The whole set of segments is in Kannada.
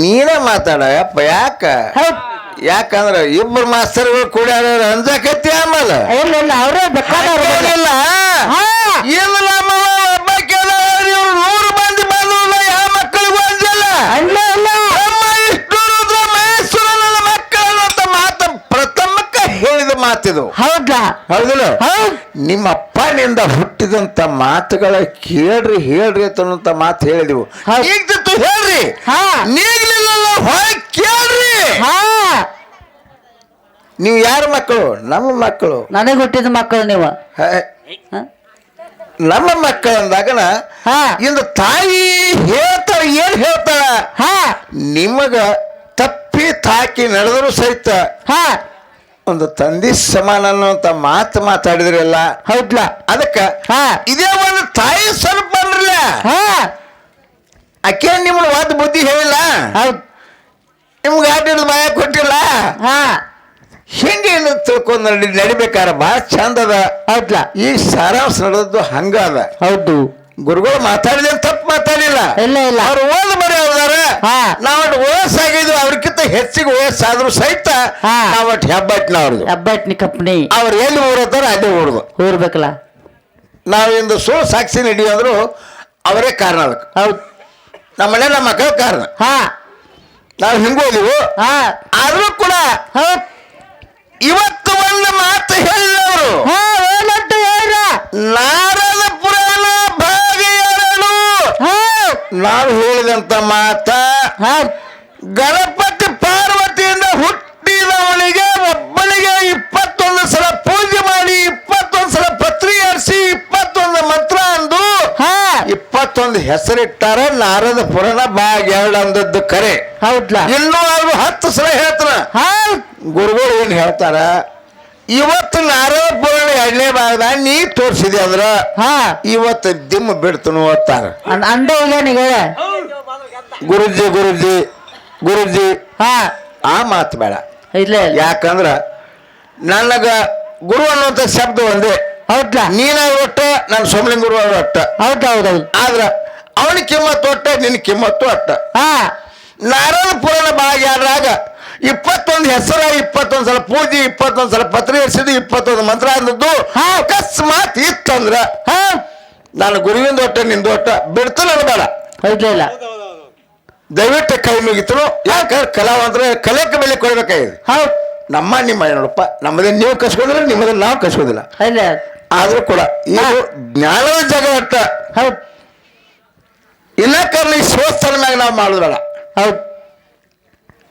ನೀನೇ ಮಾತಾಡ ಯಪ್ಪ ಯಾಕ? ಯಾಕಂದ್ರ ಇಬ್ರು ಮಾಸ್ತರ್ಗಳು ಕೂಡ ಅಂಜಕತ್ತಿ ಆಮೇಲೆ. ಅವರೇ ಇಲ್ಲ ನೂರು ಮಂದಿ ಬಂದ್ರು ಯಾವ ಮಕ್ಕಳಿಗೂ ಅಂಜಲ್ಲ? ಮಾತು ಪ್ರಥಮಕ್ಕೆ ಹೇಳಿದ ಮಾತಿದು. ಹೌದಾ? ಹೌದಿಲ್ಲ? ಹೌದ್. ನಿಮ್ಮ ಅಪ್ಪನಿಂದ ಹುಟ್ಟಿದಂತ ಮಾತುಗಳ ಕೇಳ್ರಿ ಹೇಳ್ರಿ ಅಂತ ಮಾತು ಹೇಳಿದೆವು. ಹೌದ್. ಈಗ ತಿತ್ತು ಹೇಳ್ರಿ. ಹಾ. ನೀಗ್ಲಿಲ್ಲ ಹೋಗಿ ಕೇಳ್ರಿ. ಹಾ. ನೀವು ಯಾರ ಮಕ್ಕಳು? ನಮ್ಮ ಮಕ್ಕಳು. ನನಗೆ ಹುಟ್ಟಿದ ಮಕ್ಕಳು ನೀವು. ನಮ್ಮ ಮಕ್ಕಳು ಅಂದಾಗನ ಹಾ. ಇಂದು ತಾಯಿ ಹೇಳ್ತಾಳ ಏನ್ ಹೇಳ್ತಾಳ? ಹಾ. ನಿಮಗ ತಪ್ಪಿ ತಾಕಿ ನಡೆದರೂ ಸಹಿತ ಹಾ. ಒಂದು ತಂದೆ ಸಮಾನ ಅನ್ನುವಂತ ಮಾತು ಮಾತಾಡಿದ್ರಲ್ಲ? ಹೌದ್ಲ. ಅದಕ್ಕ ಹಾ. ಇದೇ ಒಂದು ತಾಯಿ ಸ್ವಲ್ಪ ಅನ್ರಲ್ಲ ಹಾ. ಆಕೆ ನಿಮ್ಗೆ ಒಂದು ಬುದ್ಧಿ ಹೇಳಿಲ್ಲ? ಹೌದ್. ನಿಮ್ಗೆ ಆಟಿಲ್ ಭಯ ಕೊಟ್ಟಿಲ್ಲ? ಹಾ. ಹಿಂಗೆ ಏನು ತಿಳ್ಕೊಂಡು ನಡಿ ನಡಿಬೇಕಾರ ಭಾಳ ಚಂದ ಅದ. ಹೌದ್ಲ. ಈ ಸಾರಾಂಶ ನಡೆದದ್ದು ಹಂಗ ಅದ. ಹೌದು. ಗುರುಗಳು ಮಾತಾಡಿದ ತಪ್ಪು ಮಾತಾಡಿಲ್ಲ. ಇಲ್ಲ ಇಲ್ಲ. ಅವ್ರು ಓದ್ ಮರಿ ಅವ್ದಾರ. ಹಾ. ನಾವು ವಯಸ್ಸಾಗಿದ್ವಿ ಅವ್ರಕ್ಕಿಂತ ಹೆಚ್ಚಿಗೆ ವಯಸ್ಸಾದ್ರು ಸಹಿತ ನಾವಟ್ ಹೆಬ್ಬಟ್ಟಿನ ಅವ್ರದ್ದು. ಹೆಬ್ಬಟ್ನಿ ಕಂಪ್ನಿ. ಅವ್ರು ಎಲ್ಲಿ ಊರತ್ತಾರ ಅಲ್ಲಿ ಊರ್ದು. ಊರ್ಬೇಕಲ್ಲ? ನಾವು ಇಂದು ಸೋ ಸಾಕ್ಷಿ ನಡಿ ಅಂದ್ರು ಅವರೇ ಕಾರಣ ಅದಕ್ಕೆ. ಹೌದು. ನಮ್ಮ ಮನೆ ನಮ್ಮ ಮಕ್ಕಳ ಕಾರಣ. ಹಾ. ನಾವು ಹಿಂಗೋದಿವು ಹಾ. ಆದ್ರೂ ಕೂಡ ಇವತ್ತು ಒಂದು ಮಾತು ಹೇಳಿದವರು ಹಾ ನಾವು ಹೇಳಿದಂತ ಮಾತ ಗಣಪತಿ ಪಾರ್ವತಿಯಿಂದ ಹುಟ್ಟಿದವನಿಗೆ ಒಬ್ಬಳಿಗೆ ಇಪ್ಪತ್ತೊಂದು ಸಲ ಪೂಜೆ ಮಾಡಿ ಇಪ್ಪತ್ತೊಂದು ಸಲ ಪತ್ರಿ ಹರಿಸಿ ಇಪ್ಪತ್ತೊಂದು ಮಂತ್ರ ಅಂದು ಹಾ. ಇಪ್ಪತ್ತೊಂದು ಹೆಸರಿಟ್ಟಾರ ನಾರದ ಪುರಾಣ ಭಾಗ ಎರಡು ಅಂದದ್ದು ಕರೆ. ಹೌದ್ಲಾ? ಇನ್ನೂ ಅವ್ರು ಹತ್ತು ಸಲ ಹೇಳ್ತಾರ. ಹಾ. ಗುರುಗಳು ಏನು ಹೇಳ್ತಾರ? ಇವತ್ತು ನಾರದ ಎರಡನೇ ಭಾಗದಾಗ ನೀ ತೋರಿಸಿದೆ ಅಂದ್ರ ಹಾ. ಇವತ್ತು ದಿಮ್ಮ ಬಿಡ್ತನು ಓದ್ತಾರ ಅನ್- ಅಂದ ಈಗ ಹೇಳ. ಗುರುಜಿ ಗುರುಜಿ ಗುರುಜಿ. ಹಾ. ಆ ಮಾತು ಬೇಡ. ಇಲ್ಲ ಇಲ್ಲ. ಯಾಕಂದ್ರ ನನಗ ಗುರು ಅನ್ನುವಂತ ಶಬ್ದ ಒಂದೇ. ಹೌದ ನೀನ ಒಟ್ಟ ನಾನು ಸೋಮಲಿಂಗ ಗುರು ಅವ್ರ ಒಟ್ಟ. ಹೌದ್ ಹೌದ್ ಹೌದ್. ಆದ್ರ ಅವನ ಕಿಮ್ಮತ್ತು ಒಟ್ಟ ನಿನ್ನ ಕಿಮ್ಮತ್ತು ಅಟ್ಟ. ಹಾ. ನಾರಾಯಣ ಪುರಾಣ ಭಾಗ್ಯಾದ್ರಾಗ ಇಪ್ಪತ್ತೊಂದು ಹೆಸರ ಇಪ್ಪತ್ತೊಂದು ಸಲ ಪೂಜೆ ಇಪ್ಪತ್ತೊಂದು ಸಲ ಪತ್ರ ಹರಿಸಿದ್ದು ಇಪ್ಪತ್ತೊಂದು ಮಂತ್ರ ಅಂದದ್ದು. ಅಕಸ್ಮಾತ್ ಇತ್ತಂದ್ರ ಹಾ. ನಾನು ಗುರುವಿಂದ ಒಟ್ಟ ನಿಂದ ಒಟ್ಟ ಬಿಡ್ತಲ್ಲ ಬೇಡ. ಇಲ್ಲ. ದಯವಿಟ್ಟು ಕೈ ಮುಗಿತರು. ಯಾಕಂದ್ರೆ ಕಲಾವಂತರ ಕಲೆಕ್ಕೆ ಬೆಲೆ ಕೊಡ್ಬೇಕಾಗಿದೆ. ನಮ್ಮ ನಿಮ್ಮ ನೋಡಪ್ಪ ನಮ್ಮದೇ ನೀವು ಕಸ್ಕೋದಿಲ್ಲ ನಿಮ್ಮದೇ ನಾವು ಕಸ್ಕೋದಿಲ್ಲ. ಆದ್ರೂ ಕೂಡ ಇದು ಜ್ಞಾನದ ಜಗ ಹೌದ್. ಇಲ್ಲ ಕಾರಣ ಈ ಶಿವಸ್ಥಾನ ಮ್ಯಾಗ ನಾವು ಮಾಡುದಲ್ಲ ಹೌದ್.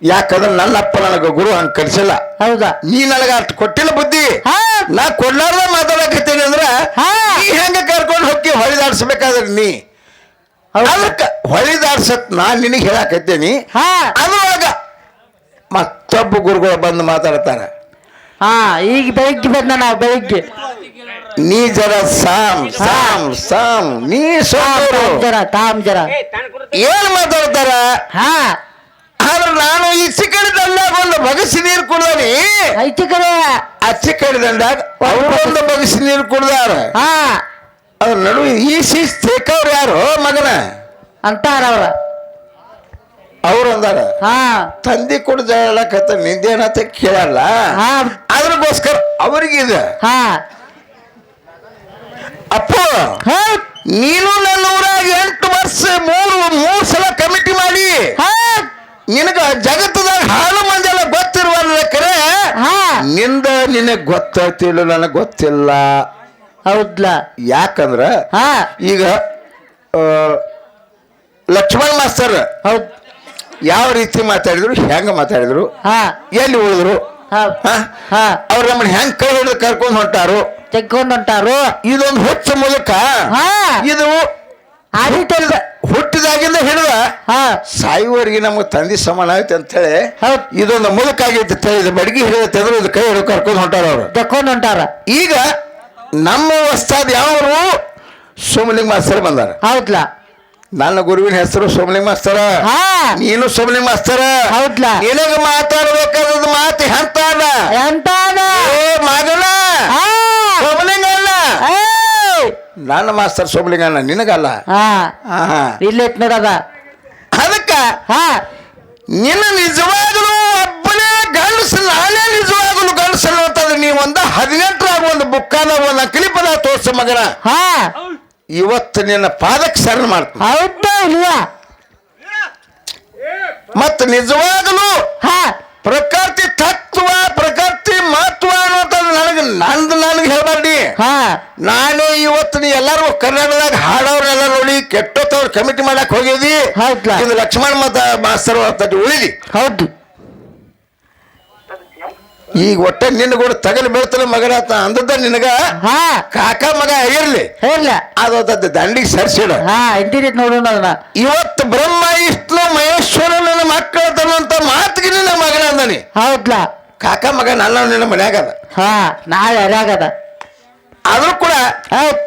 ಯಾಕಂದ್ರೆ ನನ್ನ ಅಪ್ಪ ನನಗೆ ಗುರು ಹಂಗ ಕಲಿಸಿಲ್ಲ ಹೌದಾ? ನೀ ನನಗೆ ಅಷ್ಟು ಕೊಟ್ಟಿಲ್ಲ ಬುದ್ಧಿ. ಹಾ. ನಾ ಕೊಡ್ಲಾರ್ದ ಮಾತಾಡಕತ್ತೀನಿ ಅಂದ್ರ ಹಾ. ನೀ ಹೆಂಗ ಕರ್ಕೊಂಡು ಹೋಗಿ ಹೊಳಿದಾಡ್ಸ್ಬೇಕಾದ್ರೆ ನೀ. ಅದಕ್ಕೆ ಹೊಳಿದಾಡ್ಸತ್ ನಾನ್ ನಿನಗೆ ಹೇಳಕತ್ತೀನಿ. ಹಾ. ಅದ್ರೊಳಗ ಮತ್ತೊಬ್ಬ ಗುರುಗಳು ಬಂದು ಮಾತಾಡ್ತಾರ. ಹಾ ಈಗ ಬೆಳಿಗ್ಗೆ ಬಂದ ನಾವು ಬೆಳಿಗ್ಗೆ. ನೀ ಜರ ಸಾಮ್ ಸಾಮ್ ಸಾಮ್ ನೀ ತಾಮ್ ಜರ ತಾಮ್ ಜರ. ಏನ್ ಮಾತಾಡ್ತಾರ? ಹಾ. ಆದ್ರೆ ನಾನು ಈ ಕಡೆ ದಂಡಾಗ ಒಂದು ಬಗಸಿ ನೀರು ಕುಡ್ದಾನಿ. ಐತಿ ಕಡೆ ಆಚೆ ಕಡೆ ದಂಡಾಗ ಒಂದು ಬಗಸಿ ನೀರು ಕುಡ್ದಾರ. ಹಾ. ಅದ್ರ ನಡುವೆ ಈ ಸಿಕ್ಕವ್ರು ಯಾರು ಮಗನ? ಅಂತಾರ ಅವ್ರ. ಅವ್ರು ಅಂದಾರ. ಹಾ. ತಂದೆ ಕೂಡ ಹೇಳಕತ್ತ ನಿಂದೇನಂತ ಕೇಳಲ್ಲ. ಹಾ. ಅದ್ರಗೋಸ್ಕರ ಅವ್ರಿಗಿದೆ ಹಾ. ಅಪ್ಪ ನೀನು ನನ್ನ ಊರಾಗ ಎಂಟು ವರ್ಷ ಮೂರು ಮೂರು ಸಲ ಕಮಿಟಿ ಮಾಡಿ. ಹೌದ್ ನಿನಗ ಜಗತ್ತದಾಗ ಹಾಳು ಮಂದಿ ಎಲ್ಲ ಗೊತ್ತಿರುವಲ್ಲ ಕರೆ ನಿಂದ ನಿನಗ್ ಗೊತ್ತಾಯ್ತಿಲ್ಲ ನನಗ್ ಗೊತ್ತಿಲ್ಲ. ಹೌದ್ಲ. ಯಾಕಂದ್ರ ಹಾ. ಈಗ ಆ, ಲಕ್ಷ್ಮಣ್ ಮಾಸ್ತರ್ ಹೌದ್. ಯಾವ ರೀತಿ ಮಾತಾಡಿದ್ರು ಹೆಂಗ ಮಾತಾಡಿದ್ರು ಹಾ. ಎಲ್ಲಿ ಉಳಿದ್ರು ಹಾ? ಹಾ? ಅವ್ರು ನಮ್ಮನ್ನ ಹೆಂಗ್ ಕೈ ಹಿಡಿದು ಕರ್ಕೊಂಡು ಹೊಂಟಾರು? ತೆಕ್ಕೊಂಡು ಹೊಂಟಾರು? ಇದೊಂದು ಹುಚ್ಚ ಮೂಲಕ ಹಾ. ಇದು ಆದಿತ್ಯ ಹುಟ್ಟಿದಾಗಿಂದ ಹಿಡಿದ ಹಾ. ಸಾಯುವವರೆಗೆ ನಮ್ಗೆ ತಂದೆ ಸಮಾನ ಆಯ್ತು ಅಂತ ಹೇಳಿ ಹೌದ್. ಇದೊಂದು ಮುದುಕ ಆಗೈತೆ ಅಂತ ಹೇಳಿ ಇದು ಬಡಗಿ ಹಿಡಿಯುತ್ತೆ ಅಂದ್ರೆ ಇದು ಕೈ ಹಿಡಿದು ಕರ್ಕೊಂಡು ಹೊಂಟಾರ ಅವರು. ಕರ್ಕೊಂಡು ಹೊಂಟಾರ. ಈಗ ನಮ್ಮ ವಸ್ತಾದ ಯಾವರು ಸೋಮಲಿಂಗ ಮಾಸ್ತರ್ ಬಂದಾರ. ಹೌದ್ಲ? ನನ್ನ ಗುರುವಿನ ಹೆಸರು ಸೋಮಲಿಂಗ ಮಾಸ್ತರ. ಹಾ. ನೀನು ಸೋಮಲಿಂಗ ಮಾಸ್ತರ. ಹೌದ್ಲ? ನಿನಗ ಮಾತಾಡ್ಬೇಕಾದ ಮಾತು ಎಂತಾದ? ಎಂತಾದ? ಏ ಮಗನ ಹಾ ಸೋಮಲಿಂಗ ಅಲ್ಲ ಏಯ್! ನನ್ನ ಮಾಸ್ತರ್ ಸೋಮಲಿಂಗ ಅಲ್ಲ ನಿನಗಲ್ಲ? ಹಾ. ಆಹಾ. ಇಲ್ಲೈತ್ ನೋಡದ ಅದಕ್ಕ ಹಾ. ನಿನ್ನ ನಿಜವಾಗಲೂ ಒಬ್ಬನೇ ಗಂಡಸು ನಾನೇ ನಿಜವಾಗಲೂ ಗಂಡಸು ಅಂತಂದ್ರೆ ನೀ ಒಂದ ಹದಿನೆಂಟರಾಗ ಒಂದು ಬುಕ್ಕಾನ ಒಂದು ಕ್ಲಿಪದ ತೋರ್ಸ ಮಗನ. ಹಾ. ಇವತ್ತು ನಿನ್ನ ಪಾದಕ್ಕೆ ಶರಣ ಮಾಡ್ತೀನಿ. ಹೌದ ಮತ್ತು ನಿಜವಾಗಲೂ ಹಾ. ಪ್ರಕೃತಿ ತತ್ವ ಹಾ. ನಾನು ಇವತ್ತು ನೀ ಎಲ್ಲಾರು ಕರ್ನಾಟಕದಾಗ ಹಾಡೋರೆಲ್ಲ ನೋಡಿ ಕೆಟ್ಟೋತವ್ರು ಕಮಿಟಿ ಮಾಡಕ್ ಹೋಗಿದಿ ಹೌದ್ಲಾ? ಇದು ಲಕ್ಷ್ಮಣ ಮತ ಮಾಸ್ತರ್ ಅಂತ ಉಳಿದಿ. ಹೌದು. ಈಗ ಒಟ್ಟೆ ನಿನ್ನ ಕೂಡ ತಗಲಿ ಬೀಳ್ತಲ್ಲ ಮಗನ ಅಂತ ಅಂದದ್ದ ನಿನಗ ಹಾ. ಕಾಕ ಮಗ ಇರ್ಲಿ. ಇಲ್ಲ ಅದು ದಂಡಿಗೆ ಸರ್ಸಿಡ. ಹಾ ಇಂದಿರಿ ನೋಡೋಣ ಅದನ್ನ. ಇವತ್ತು ಬ್ರಹ್ಮ ವಿಷ್ಣು ಮಹೇಶ್ವರ ನನ್ನ ಮಕ್ಕಳ ತನ್ನಂತ ಮಾತಿಗೆ ನಿನ್ನ ಮಗನ ಅಂದನಿ. ಹೌದ್ಲಾ. ಕಾಕ ಮಗ ನನ್ನ ನಿನ್ನ ಮನ್ಯಾಗ ಅದ. ಹಾ ನಾಳೆ ಅರ್ಯಾಗದ ಆದ್ರೂ ಕೂಡ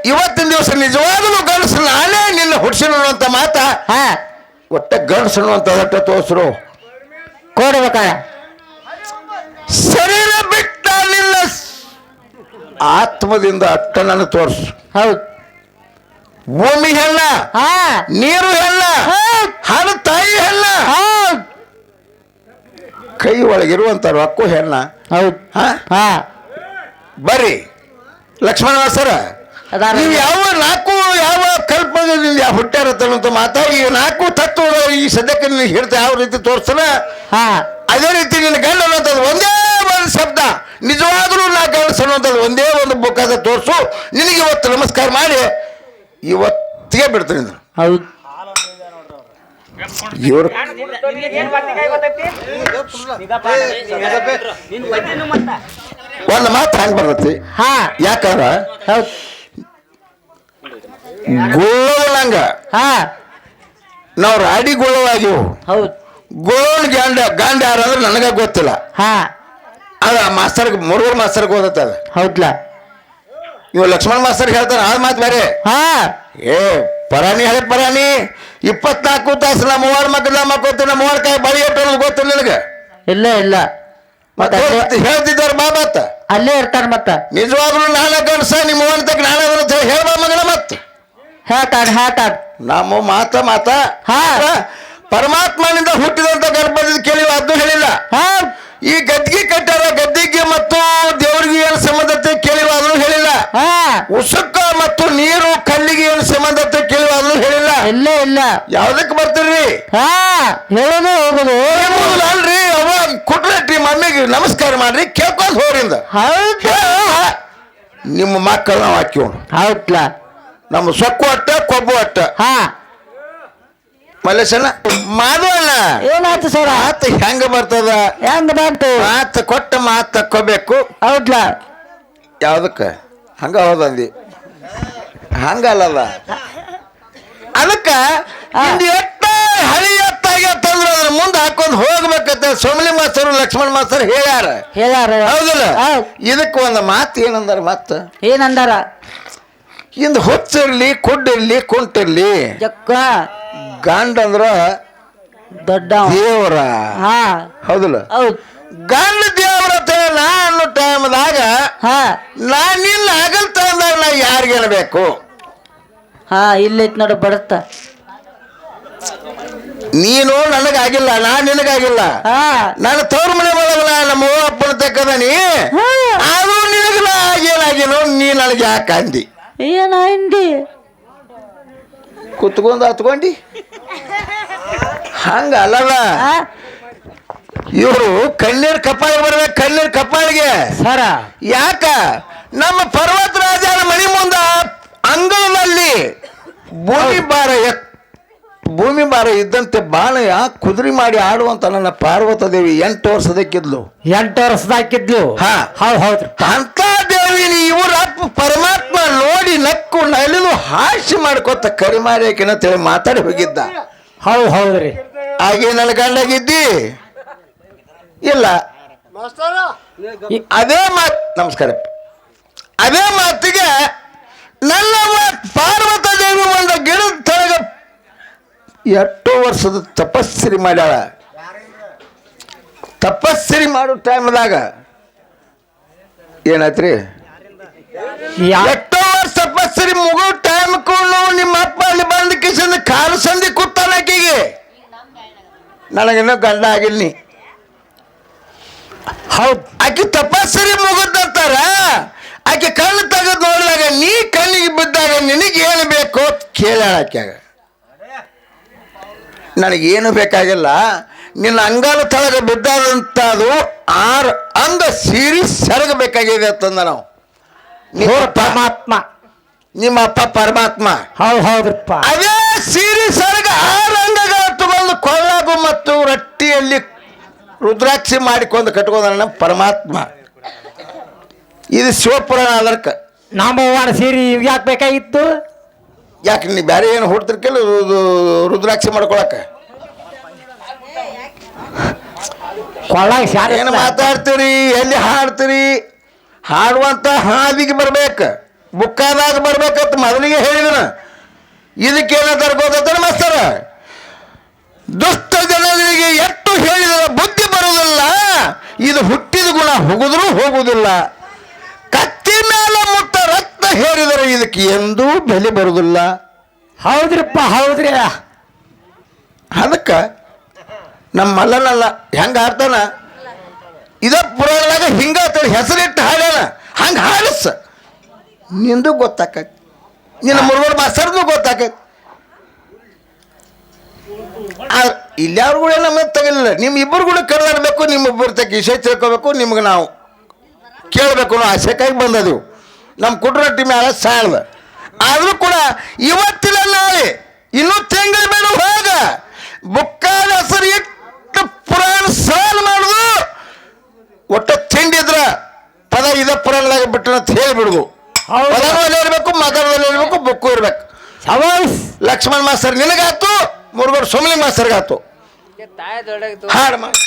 ಇವತ್ತಿನ ದಿವಸ ನಿಜವಾಗಲೂ ಗಂಡಸು ನಾನೇ ನಿನ್ನ ಹುಡ್ಸಿನ ಅಂತ ಮಾತ? ಹಾ. ಒಟ್ಟೆ ಗಂಡಸನು ಅಂತ ಅದಟ್ಟ ತೋರಿಸ್ರು. ಕೊಡ್ಬೇಕ ಶರೀರ ಬಿಟ್ಟ ನಿನ್ನ ಸ್- ಆತ್ಮದಿಂದ ಅಟ್ಟ ನನಗೆ ತೋರ್ಸು. ಹೌದು. ಭೂಮಿ ಹೆಣ್ಣ ಹಾ. ನೀರು ಹೆಣ್ಣ ಹಣ ತಾಯಿ ಹೆಣ್ಣ. ಕೈ ಒಳಗಿರುವಂತ ರೊಕ್ಕ ಹೆಣ್ಣ. ಹೌದು. ಹಾ? ಹಾ. ಬರ್ರಿ ಲಕ್ಷ್ಮಣ ಸರ ನೀವು ಯಾವ ನಾಲ್ಕು ಯಾವ ಕಲ್ಪದಲ್ಲಿ ಹುಟ್ಟ್ಯಾರ ಅಂತ ಮಾತಾ ಈ ನಾಲ್ಕು ತತ್ವ ಈ ಸದ್ಯಕ್ಕೆ ನೀನು ಹೇಳ್ತಾ ಯಾವ ರೀತಿ ತೋರಿಸ್ತಾನ ಹಾ. ಅದೇ ರೀತಿ ನಿನ್ನ ಗಂಡ ಅನ್ನೋದು ಒಂದೇ ಒಂದು ಶಬ್ದ ನಿಜವಾಗ್ಲೂ ನಾ ಗಂಡಸ ಅನ್ನೋದ್ ಒಂದೇ ಒಂದು ಬುಕ್ಕಾದ ತೋರಿಸು ನಿನಗೆ ಇವತ್ತು ನಮಸ್ಕಾರ ಮಾಡಿ ಇವತ್ತಿಗೆ ಬಿಡ್ತೀನಿ ನಾನು. ಹೌದ್. ಇವ್ರು ಒಂದು ಮಾತು ಹಂಗೆ ಬರ್ತೈತಿ. ಹಾ. ಯಾಕಂದ್ರ ಹೌದ್. ಗೋಳಂಗ ಹಾ. ನಾವು ರಾಡಿ ಗೋಳವಾಗಿವು ಹೌದು. ಗೋಳ್ ಗಂಡ ಗಂಡ ಯಾರಂದ್ರೆ ನನಗೆ ಗೊತ್ತಿಲ್ಲ. ಹಾ. ಅದ ಮಾಸ್ತರ್ ಮುರುಗರ್ ಮಾಸ್ತರ್ಗೆ ಓದತ್ತ ಅದು. ಹೌದ್ಲಾ. ಇವ ಲಕ್ಷ್ಮಣ್ ಮಾಸ್ತರ್ ಹೇಳ್ತಾರ ಆ ಮಾತು ಬೇರೆ ಹಾ. ಏ ಪರಾಣಿ ಹೇಳಿ ಪರಾಣಿ. ಇಪ್ಪತ್ನಾಲ್ಕು ತಾಸು ನಮ್ಮ ಮೂವಾರು ಮಕ್ಕಳ ಮಕ್ಕೋತಿ ನಮ್ಮ ಮೂವರ್ ಕಾಯಿ ಬಳಿ ಇಟ್ಟು ಗೊತ್ತಿಲ್ಲ ನಿನಗೆ. ಇಲ್ಲ ಇಲ್ಲ. ಮತ್ತೆ ಮತ್ತೆ ಬಾ ಬಾಬಾತ ಅಲ್ಲೇ ಇರ್ತಾನ ಮತ್ತ. ನಿಜವಾಗ್ಲೂ ನಾಳೆ ಗಂಡಸ ನಿಮ್ಮ ನಾಳೆ ಬರುತ್ತೆ ಹೇಳ್ಬಾ ಮಗನ ಮತ್ತೆ. ಹೇಳ್ತಾನ ಹೇಳ್ತಾನ ನಮ್ಮ ಮಾತ ಮಾತ ಹಾ. ಪರಮಾತ್ಮನಿಂದ ಹುಟ್ಟಿದಂತ ಗರ್ಭದಿಂದ ಕೇಳಿ ಅದು ಹೇಳಿಲ್ಲ. ಈ ಗದ್ದಿಗೆ ಕಟ್ಟಾರ ಗದ್ದಿಗೆ ಮತ್ತು ದೇವರಿಗೆ ಏನು ಸಂಬಂಧತೆ ಕೇಳಿವ ಅದನ್ನು ಹೇಳಿಲ್ಲ. ಹಾ. ಉಸುಕ ಮತ್ತು ನೀರು ಕಲ್ಲಿಗೆ ಏನು ಸಂಬಂಧತೆ ಕೇಳಿವ ಅದನ್ನು ಹೇಳಿಲ್ಲ. ಇಲ್ಲ ಇಲ್ಲ. ಯಾವ್ದಕ್ಕೆ ಬರ್ತೀರಿ? ಹಾ ಹೇಳೋದು ಹೋಗುದು. ಅಲ್ರಿ? ನಮಸ್ಕಾರ ಮಾಡ್ರಿ ಕೇಳ್ಕೊಂಡು ಹೋರಿಂದ ಹೌದು ನಿಮ್ಮ ಮಕ್ಕಳು ನಾವು ಹಾಕಿವಣ ಹೌದ್ಲಾ. ನಮ್ಮ ಸೊಕ್ಕು ಅಟ್ಟ ಕೊಬ್ಬು ಅಟ್ಟ. ಹಾ. ಮಲ್ಲೇಶಣ್ಣ ಮಾಧವಣ್ಣ ಏನಾಯ್ತು ಸರ್? ಆತ ಹೆಂಗ ಬರ್ತದ? ಹೆಂಗ ಬಂತು? ಮಾತು ಕೊಟ್ಟ ಮಾತು ತಕ್ಕೋಬೇಕು. ಹೌದ್ಲಾ. ಯಾವ್ದಕ್ಕ? ಹಂಗ ಹೌದಂದಿ ಹಂಗಲ್ಲದ ಅದಕ್ಕ ಹಳಿ ಎತ್ತಾಗ್ಯತ್ತಂದ್ರ ಅದ್ರ ಮುಂದೆ ಹಾಕೊಂಡು ಹೋಗ್ಬೇಕಂತ ಸೋಮಲಿ ಮಾಸ್ತರು ಲಕ್ಷ್ಮಣ ಮಾಸ್ತರ್ ಹೇಳ್ಯಾರ. ಹೇಳ್ಯಾರ. ಹೌದಲ್ಲ? ಹೌದ್. ಇದಕ್ಕೆ ಒಂದು ಮಾತು ಏನಂದಾರ ಮತ್ತ? ಏನಂದಾರ? ಇಂದ ಹುಚ್ಚಿರ್ಲಿ ಕುಡ್ಡಿರ್ಲಿ ಕುಂಟಿರ್ಲಿ. ಜಕ್ಕ ಗಂಡ ಅಂದ್ರ ದೊಡ್ಡ ದೇವರ. ಹಾ. ಹೌದಲ್ಲ? ಹೌದ್. ಗಂಡ ದೇವರ ನಾ ಅನ್ನೋ ಟೈಮ್ದಾಗ ಹಾ. ನಾ ನಿನ್ನ ಅಗಲ್ತ ಅಂದಾಗ ನಾ ಯಾರಿಗೇನಬೇಕು ಹಾ ಇಲ್ಲೈತ್ ನೋಡು ಬಡತ್ತ ನೀನು ನನಗಾಗಿಲ್ಲ ನಾ ನಿನಗಾಗಿಲ್ಲ. ಹಾ. ನಾನು ತವ್ರ ಮನೆ ಒಳಗ ನಾ ನಮ್ಮ ಅಪ್ಪನ ತಕ್ಕದನಿ. ಆದ್ರೂ ನಿನಗ ನಾ ಆಗೇನಾಗಿನೋ ನೀ ನನಗೆ ಯಾಕೆ ಅಂದಿ? ಏನ ಕುತ್ಕೊಂಡು ಕುತ್ಕೊಂಡ್ ಹತ್ಕೊಂಡಿ? ಹಂಗ ಅಲ್ಲಲ್ಲ ಇವರು ಕಣ್ಣೀರ್ ಕಪ್ಪಾಳಿಗೆ ಬರ್ಬೇಕು ಕಣ್ಣೀರ್ ಕಪ್ಪಾಳಿಗೆ. ಸರ. ಯಾಕ? ನಮ್ಮ ಪರ್ವತ ರಾಜನ ಮನೆ ಮುಂದ ಅಂಗಳದಲ್ಲಿ ಬುಡಿ ಬಾರ ಎತ್- ಭೂಮಿ ಭಾರ ಇದ್ದಂತೆ ಬಾಣ ಯಾ ಕುದುರೆ ಮಾಡಿ ಆಡುವಂತ ನನ್ನ ಪಾರ್ವತ ದೇವಿ ಎಂಟು ವರ್ಷದಕ್ಕಿದ್ಲು. ಎಂಟು ವರ್ಷದಾಕಿದ್ಲು ಹಾ. ಹೌದು ಹೌದ್ರಿ ಅಂತ ದೇವಿ ಇವರ ಪರಮಾತ್ಮ ನೋಡಿ ನಕ್ಕು ನಲಿದು ಹಾಸ್ಯ ಮಾಡ್ಕೊತ ಕರಿಮಾರಿಯಕಿನ ತಿಳಿ ಮಾತಾಡಿ ಹೋಗಿದ್ದ. ಹೌದು ಹೌದ್ರಿ ಹಾಗೆ ನನ್ನ ಗಂಡಾಗಿದ್ದಿ? ಇಲ್ಲ. ಅದೇ ಮಾತ್ ನಮಸ್ಕಾರ. ಅದೇ ಮಾತಿಗೆ ನನ್ನ ಪಾರ್ವತ ದೇವಿ ಒಂದು ಗಿಡದ ತಳಗ ಎಷ್ಟೋ ವರ್ಷದ ತಪಸ್ಸರಿ ಮಾಡ್ಯಾಳ. ತಪಸ್ಸರಿ ಮಾಡೋ ಟೈಮ್ದಾಗ ಏನಾಯ್ತ್ರಿ? ಎಷ್ಟೋ ವರ್ಷ ತಪಸ್ಸರಿ ಮುಗೋ ಟೈಮ್ ನಿಮ್ಮ ಅಪ್ಪ ಅಲ್ಲಿ ಬಂದ ಕಿಶನ್ ಕಾಲು ಸಂಧಿ ಕೂತಾನ ಆಕಿಗೆ. ನನಗಿನ್ನೂ ಗಂಡ ಆಗಿಲ್ಲ ನೀ. ಹೌದ್. ಆಕೆ ತಪಸ್ಸರಿ ಮುಗಿದಂತಾರ ಆಕೆ ಕಣ್ಣು ತೆಗೆದು ನೋಡಿದಾಗ ನೀ ಕಣ್ಣಿಗೆ ಬಿದ್ದಾಗ ನಿನಗೆ ಏನು ಬೇಕು ಕೇಳ್ಯಾಳ ಆಕ್ಯಾಗ. ನನಗೇನು ಬೇಕಾಗಿಲ್ಲ. ನಿನ್ನ ಅಂಗಾಲ ತಳಗ ಬಿದ್ದಾದಂಥದ್ದು ಆರು ಅಂಗ ಸೀರಿ ಸರಗಬೇಕಾಗಿದೆ ಅಂತಂದ ನಾವು. ನಿಮ್ಮ ಪರಮಾತ್ಮ. ನಿಮ್ಮ ಅಪ್ಪ ಪರಮಾತ್ಮ. ಹೌದು ಹೌದಪ್ಪ ಅದೇ ಸೀರಿ ಸರಗ ಆರು ಅಂಗಗಳ ತಗೊಂಡು ಕೊಳ್ಳಗು ಮತ್ತು ರಟ್ಟಿಯಲ್ಲಿ ರುದ್ರಾಕ್ಷಿ ಮಾಡಿಕೊಂಡು ಕಟ್ಕೊಂಡ ಪರಮಾತ್ಮ. ಇದು ಶಿವಪುರಾಣ ಅದಕ್ಕೆ ನಮ್ಮ ಸೀರೆ ಯಾಕೆ ಬೇಕಾಗಿತ್ತು? ಯಾಕೆ ನೀ ಬೇರೆ ಏನು ಹೊಡ್ತಿರ್ಕಲ್ಲ ರುದ್ರಾಕ್ಷಿ ಮಾಡ್ಕೊಳಕ್ಕೆ ಕೊಳ್ಳಾಗ ಏನು ಮಾತಾಡ್ತೀರಿ ಎಲ್ಲಿ ಹಾಡ್ತೀರಿ? ಹಾಡುವಂತ ಹಾದಿಗೆ ಬರ್ಬೇಕು. ಬುಕ್ಕಾದಾಗ ಬರ್ಬೇಕಂತ ಮೊದಲಿಗೆ ಹೇಳಿದನ. ಇದಕ್ಕೇನ ಗೊತ್ತಾದ್ರೆ ಮಾಸ್ತರ? ದುಷ್ಟ ಜನರಿಗೆ ಎಷ್ಟು ಹೇಳಿದ ಬುದ್ಧಿ ಬರುವುದಿಲ್ಲ. ಇದು ಹುಟ್ಟಿದ ಗುಣ ಹೋಗುದ್ರೂ ಹೋಗುವುದಿಲ್ಲ ಕತ್ತಿ ಮೇಲೆ ಮುಟ್ಟ ರಕ್ತ ಹೇರಿದರೆ ಇದಕ್ಕೆ ಎಂದೂ ಬೆಲೆ ಬರುವುದಿಲ್ಲ. ಹೌದ್ರಪ್ಪ ಹೌದ್ರಿ. ಅದಕ್ಕೆ ನಮ್ಮ ಮಲ್ಲನಲ್ಲ ಹೆಂಗೆ ಹಾಡ್ತಾನ? ಇದ ಪುರಾಣದಾಗ ಹಿಂಗ ಹೆಸರಿಟ್ಟು ಹಾಡ್ಯಾನ ಹಂಗೆ ಹಾಡಿಸ. ನಿಂದು ಗೊತ್ತಾಕೈತಿ. ನಿನ್ನ ಮುರುಗೋಡು ಮಾಸ್ತರ್ದು ಗೊತ್ತಾಕೈತಿ. ಇಲ್ಲಾರು ಕೂಡ ನಮಗೆ ತಗಲಿಲ್ಲ. ನಿಮ್ಮ ಇಬ್ಬರು ಕೂಡ ಕರೆದಾಡಬೇಕು ನಿಮ್ಮ ಇಬ್ಬರು ತಕ್ಕ ವಿಷಯ ತಿಳ್ಕೊಬೇಕು ನಿಮ್ಗೆ ನಾವು ಕೇಳಬೇಕು ಅನ್ನೋ ಆಸೆಕಾಗಿ ಬಂದದೆವು. ನಮ್ಮ ಕುಟ್ರೊಟ್ಟಿ ಮೇಲೆ ಸಾಳ್ದ ಆದರೂ ಕೂಡ ಇವತ್ತಿಲ್ಲ ನಾಳೆ ಇನ್ನೂ ತಿಂಗಳು ಬೇಡ ಹೋಗ. ಬುಕ್ಕಾದ ಹೆಸರು ಇಟ್ಟು ಪುರಾಣ ಸಾಲ ಮಾಡುದು. ಒಟ್ಟ ತಿಂಡಿದ್ರ ಪದ ಇದ ಪುರಾಣದಾಗ ಬಿಟ್ಟು ಅಂತ ಹೇಳಿಬಿಡುದು. ಹೌದು. ಪದದಲ್ಲಿ ಇರಬೇಕು ಮಗದಲ್ಲಿ ಇರಬೇಕು ಬುಕ್ಕು ಇರ್ಬೇಕು. ಲಕ್ಷ್ಮಣ್ ಮಾಸ್ತರ್ ನಿನಗಾತು ಮುರುಗೋಡು ಸೋಮಲಿ ಮಾಸ್ತರ್ಗಾತು ಹಾಡು ಮಾಡಿ